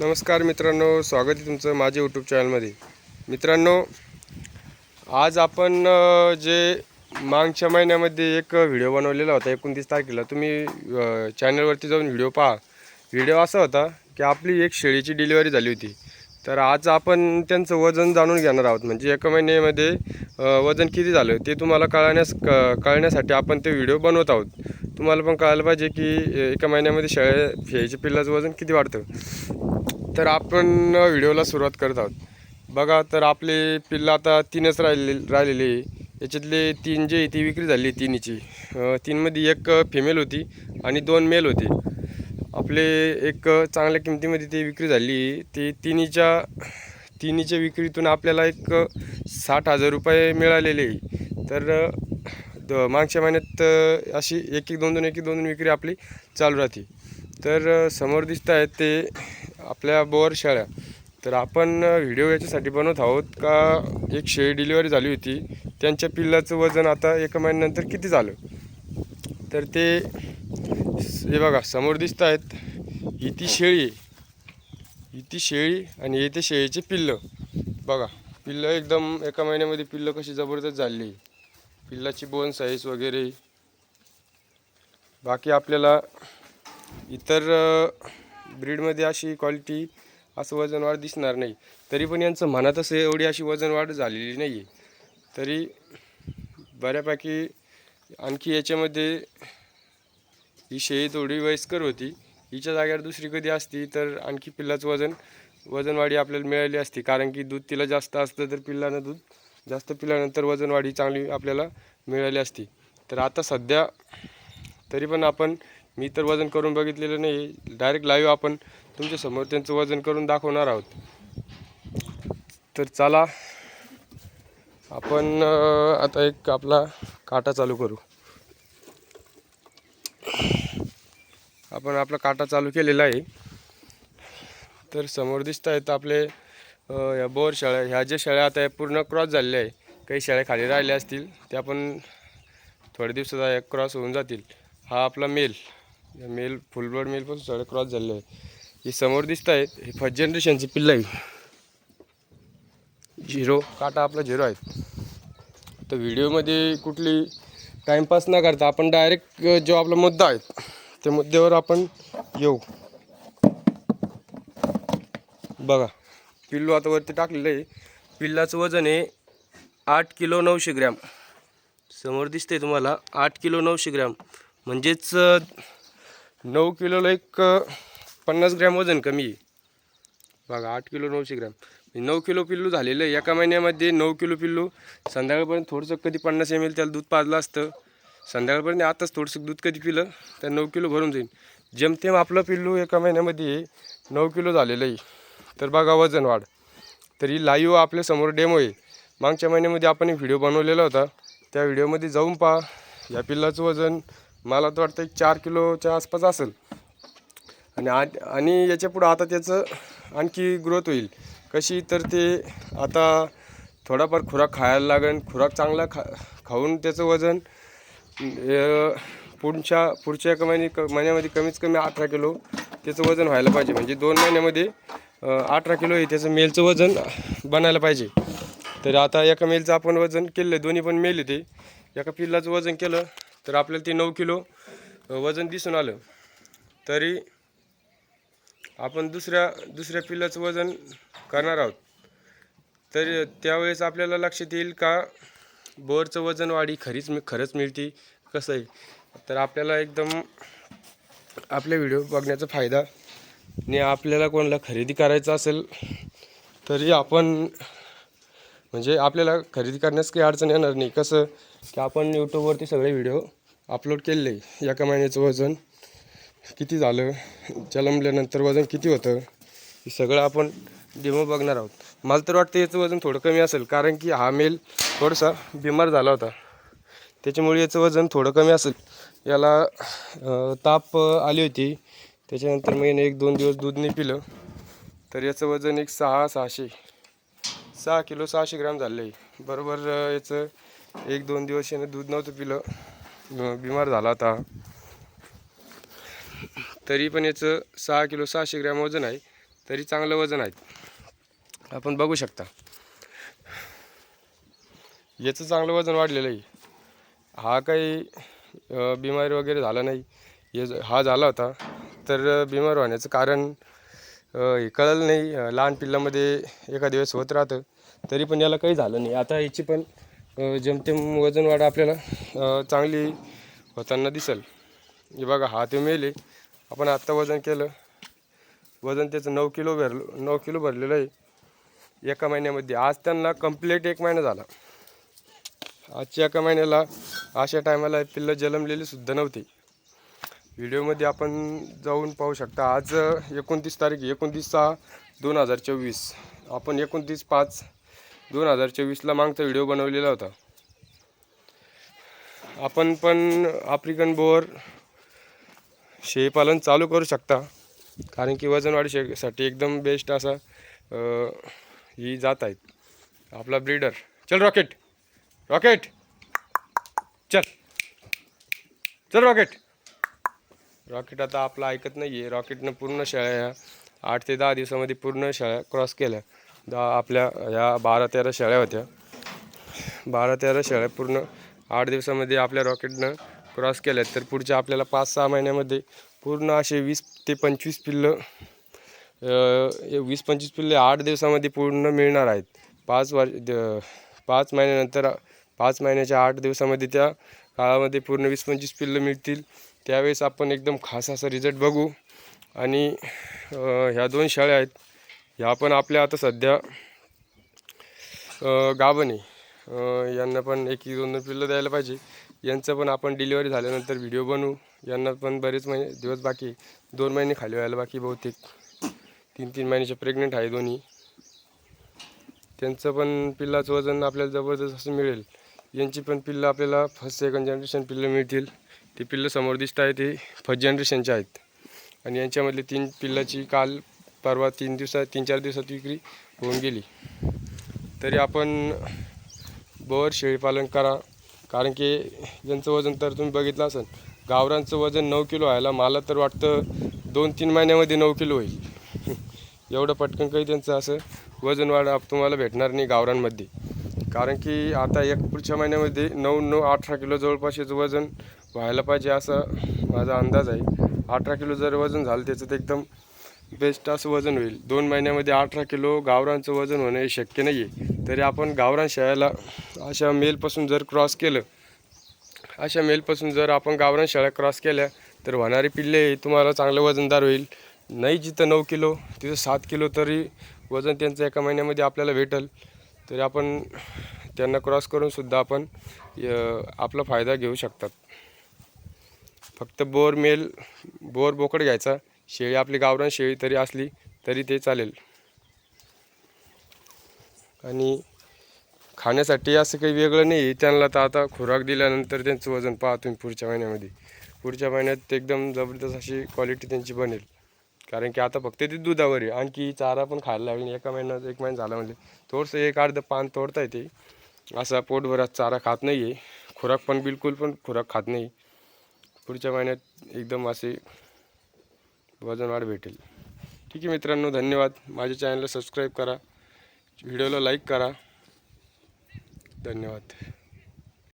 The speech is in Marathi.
नमस्कार मित्रांनो स्वागत आहे तुमचं माझ्या यूट्यूब चॅनलमध्ये मित्रांनो आज आपण जे मागच्या महिन्यामध्ये एक व्हिडिओ बनवलेला होता एकोणतीस तारखेला. तुम्ही चॅनलवरती जाऊन व्हिडिओ पहा. व्हिडिओ असा होता की आपली एक शेळीची डिलिव्हरी झाली होती. तर आज आपण त्यांचं वजन जाणून घेणार आहोत. म्हणजे एका महिन्यामध्ये वजन किती झालं ते तुम्हाला कळण्यास क कळण्यासाठी आपण ते व्हिडिओ बनवत आहोत. तुम्हाला पण कळायला पाहिजे की एका महिन्यामध्ये शेळ्या शेळीच्या पिल्लाचं वजन किती वाढतं? तर आपण व्हिडिओला सुरुवात करत आहोत. बघा तर आपले पिल्लं आता तीनच राहिले राहिलेले याच्यातले तीन जे ती विक्री झाली तिन्हीची. तीनमध्ये एक फिमेल होती आणि दोन मेल होते. आपले एक चांगल्या किमतीमध्ये ती विक्री झाली. ती तिन्हीच्या तिन्हीच्या विक्रीतून आपल्याला एक साठ हजार रुपये मिळालेले तर द मागच्या महिन्यात अशी एक एक दोन दोन एक एक दोन दोन विक्री आपली चालू राहते. तर समोर दिसत आहेत ते आपल्या बोअर शाळ्या. तर आपण व्हिडिओ याच्यासाठी बनवत आहोत का? एक शेळी डिलिव्हरी झाली होती. त्यांच्या पिल्लाचं वजन आता एका महिन्यानंतर किती झालं? तर ते हे बघा समोर दिसत आहेत. ही ती शेळी ही ती शेळी आणि हे ते शेळीचे पिल्लं. बघा पिल्लं एकदम एका महिन्यामध्ये पिल्लं कशी जबरदस्त झाली. पिल्लाची बोन साईज वगैरे. बाकी आपल्याला इतर ब्रीडमध्ये अशी क्वालिटी असं वजन वाढ दिसणार नाही. तरी पण यांचं म्हणत असं एवढी अशी वजन वाढ झालेली नाही आहे तरी बऱ्यापैकी आणखी याच्यामध्ये ही शेळी थोडी वयस्कर होती. हिच्या जागेवर दुसरी कधी असती तर आणखी पिल्लाचं वजन वजनवाढी आपल्याला मिळाली असती. कारण की दूध तिला जास्त असतं तर पिल्लानं दूध जास्त पिल्यानंतर वजनवाढी चांगली आपल्याला मिळाली असती. तर आता सध्या तरी पण आपण मी तर वजन करून बघितलेलं नाही डायरेक्ट लाईव्ह आपण तुमच्यासमोर त्यांचं वजन करून दाखवणार आहोत. तर चला आपण आता एक आपला काटा चालू करू. आपण आपला काटा चालू केलेला आहे. तर समोर दिसत आहेत आपले या बोर शाळा ह्या ज्या शाळा आता या पूर्ण क्रॉस झालेल्या आहे काही शाळा खाली राहिल्या असतील त्या पण थोड्या दिवसात क्रॉस होऊन जातील. हा आपला मेल या मेल फुलवर्ड मेल पण सगळे क्रॉस झालेले आहे. हे समोर दिसत आहेत हे फर्स्ट जनरेशनची पिल्लं आहे झिरो काटा आपला झिरो आहे तर व्हिडिओमध्ये कुठली टाईमपास न करता आपण डायरेक्ट जो आपला मुद्दा आहे त्या मुद्द्यावर आपण येऊ. बघा. पिल्लू आता वरती टाकलेलं आहे. पिल्लाचं वजन आहे आठ किलो नऊशे ग्रॅम. समोर दिसते तुम्हाला आठ किलो नऊशे ग्रॅम. म्हणजेच नऊ किलोला एक पन्नास ग्रॅम वजन कमी आहे. बघा आठ किलो नऊशे ग्रॅम. म्हणजे नऊ किलो पिल्लू झालेलं आहे. एका महिन्यामध्ये नऊ किलो पिल्लू. संध्याकाळपर्यंत थोडंसं कधी पन्नास एम एल त्याला दूध पाजलं असतं. संध्याकाळपर्यंत आताच थोडंसं दूध कधी पिलं तर नऊ किलो भरून जाईल जेमतेम आपलं पिल्लू एका महिन्यामध्ये नऊ किलो झालेलं आहे. तर बघा वजन वाढ. तर ही लाईव्ह आपल्यासमोर डेमो आहे. मागच्या महिन्यामध्ये आपण एक व्हिडिओ बनवलेला होता. त्या व्हिडिओमध्ये जाऊन पहा. या पिल्लाचं वजन मला तर वाटतं एक चार किलोच्या आसपास असेल. आणि आ आणि याच्यापुढं आता त्याचं आणखी ग्रोथ होईल. कशी? तर ते आता थोडाफार खुराक खायला लागेल. खुराक चांगला खा खाऊन त्याचं वजन पुढच्या पुढच्या एका महिने क महिन्यामध्ये कमीत कमी अठरा किलो त्याचं वजन व्हायला पाहिजे. म्हणजे दोन महिन्यामध्ये अठरा किलो आहे त्याचं मेलचं वजन बनायला पाहिजे. तर आता एका मेलचं आपण वजन केलं दोन्ही पण मेल ते एका पिल्लाचं वजन केलं तर आपल्याला ते नऊ किलो वजन दिसून आलं. तरी आपण दुसऱ्या दुसऱ्या पिल्लाचं वजन करणार आहोत. तर त्यावेळेस आपल्याला लक्षात येईल का बोरचं वजन वाढी खरीच मी खरंच मिळते कसं आहे? तर आपल्याला एकदम आपले व्हिडिओ बघण्याचा फायदा आणि आपल्याला कोणाला खरेदी करायचं असेल तरी आपण म्हणजे आपल्याला खरेदी करण्यास काही अडचण येणार नाही. कसं की आपण यूट्यूबवरती सगळे व्हिडिओ अपलोड केलेले आहे एका महिन्याचं वजन किती झालं जलमल्यानंतर वजन किती होतं हे सगळं आपण डेमो बघणार आहोत. मला तर वाटतं याचं वजन थोडं कमी असेल कारण की हा मेल थोडासा बिमार झाला होता. त्याच्यामुळे याचं वजन थोडं कमी असेल. याला ताप आली होती. त्याच्यानंतर मी एक दोन दिवस दूध नाही पिलं. तर याचं वजन एक सहा सहाशे. सहा किलो सहाशे ग्रॅम झालं आहे बरोबर याचं एक दोन दिवस यानं दूध नव्हतं पिलं. बिमार झाला होता तरी पण याचं सहा किलो सहाशे ग्रॅम वजन आहे. तरी चांगलं वजन आहेत आपण बघू शकता. याचं चांगलं वजन वाढलेलं आहे. हा काही बिमारी वगैरे झाला नाही. हे हा झाला होता. तर बीमार बिमार होण्याचं कारण हे कळलं नाही. लहान पिल्लामध्ये एका दिवस होत राहतं. तरी पण याला काही झालं नाही. आता याची पण जमतेम वजन वाढ आपल्याला चांगली होताना दिसेल. हे बघा हा ते मेले आपण आत्ता वजन केलं. वजन त्याचं नऊ किलो भरलं नऊ किलो भरलेलं आहे. एका महिन्यामध्ये. आज त्यांना कंप्लीट एक महिना झाला. आजच्या एका महिन्याला अशा टायमाला पिल्लं जलमलेली सुद्धा नव्हती. व्हिडिओमध्ये आपण जाऊन पाहू शकता आज एकोणतीस तारीख एकोणतीस सहा दोन हजार चोवीस. आपण एकोणतीस पाच दोन हजार चोवीसला मागचा व्हिडिओ बनवलेला होता. आपण पण आफ्रिकन बोअर शेळीपालन चालू करू शकता कारण की वजन वाढीसाठी एकदम बेस्ट असा ही जात आहेत. आपला ब्रीडर चल रॉकेट. रॉकेट. चल. चल रॉकेट. रॉकेट आता आपला ऐकत नाही आहे रॉकेटनं पूर्ण शाळा ह्या आठ ते दहा दिवसामध्ये पूर्ण शाळा क्रॉस केल्या. दहा आपल्या ह्या बारा तेरा शाळ्या होत्या. बारा तेरा शाळ्या पूर्ण आठ दिवसामध्ये आपल्या रॉकेटनं क्रॉस केल्या. तर पुढच्या आपल्याला पाच सहा महिन्यामध्ये पूर्ण असे वीस ते पंचवीस पिल्लं हे वीस पंचवीस पिल्ले आठ दिवसामध्ये पूर्ण मिळणार आहेत. पाच वर्ष द- पाच महिन्यानंतर पाच महिन्याच्या आठ दिवसामध्ये त्या काळामध्ये पूर्ण वीस पंचवीस पिल्लं मिळतील. त्यावेळेस आपण एकदम खास असा रिझल्ट बघू. आणि ह्या दोन शाळ्या आहेत. ह्या पण आपल्या आता सध्या अ, गाभण आहे. यांना पण एक दोन दोन पिल्लं द्यायला पाहिजे. यांचं पण आपण डिलिव्हरी झाल्यानंतर व्हिडिओ बनवू. यांना पण बरेच महिने दिवस बाकी दोन महिने खाली व्हायला बाकी बहुतेक. तीन तीन महिन्याचे प्रेग्नेंट आहे दोन्ही. त्यांचं पण पिल्लाचं वजन आपल्याला जबरदस्त असं मिळेल. यांची पण पिल्लं आपल्याला फर्स्ट सेकंड जनरेशन पिल्लं मिळतील. ती पिल्लं समोर दिसत आहे ते फर्स्ट जनरेशनचे आहेत. आणि यांच्यामधली तीन पिल्लाची काल परवा तीन दिवसात तीन चार दिवसात विक्री होऊन गेली. तरी आपण बोर शेळीपालन करा. कारण की यांचं वजन तर तुम्ही बघितलं असेल गावरांचं वजन नऊ किलो व्हायला मला तर वाटतं दोन तीन महिन्यामध्ये नऊ किलो होईल. एवढं पटकन काही त्यांचं असं वजन वाढ तुम्हाला भेटणार नाही गावरांमध्ये कारण की आता एक पुढच्या महिन्यामध्ये नऊ नऊ अठरा किलो जवळपास याचं वजन व्हायला पाहिजे असा माझा अंदाज आहे. अठरा किलो जर वजन झालं त्याचं तर एकदम बेस्ट असं वजन होईल. दोन महिन्यामध्ये अठरा किलो गावरांचं वजन होणं हे शक्य नाही आहे तरी आपण गावरान शेळ्याला अशा मेलपासून जर क्रॉस केलं अशा मेलपासून जर आपण गावरान शेळ्या क्रॉस केल्या तर होणारी पिल्ले तुम्हाला चांगलं वजनदार होईल. नाही जिथं नऊ किलो तिथं सात किलो तरी वजन त्यांचं एका महिन्यामध्ये आपल्याला भेटल. तरी आपण त्यांना क्रॉस करूनसुद्धा आपण य- आपला फायदा घेऊ शकतात. फक्त बोर मेल बोर बोकड घ्यायचा. शेळी आपली गावरान शेळी तरी असली तरी ते चालेल. आणि खाण्यासाठी असं काही वेगळं नाही. आहे त्यांना तर आता खुराक दिल्यानंतर त्यांचं वजन पाहतो तुम्ही पुढच्या महिन्यामध्ये. पुढच्या महिन्यात एकदम जबरदस्त अशी क्वालिटी त्यांची बनेल. कारण की आता फक्त ते दुधावर आहे. आणखी चारा पण खायला लागली एका महिन्यात एक महिना झाला म्हणजे थोडंसं एक अर्ध पान तोडता येते. असा पोटभरात चारा खात नाही आहे खुराक पण बिलकुल पण खुराक खात नाही. पुढच्या महिन्यात एकदम असे वजन वाढ भेटेल. ठीक आहे मित्रांनो धन्यवाद. माझ्या चॅनलला सबस्क्राईब करा. व्हिडिओला लाईक करा. धन्यवाद.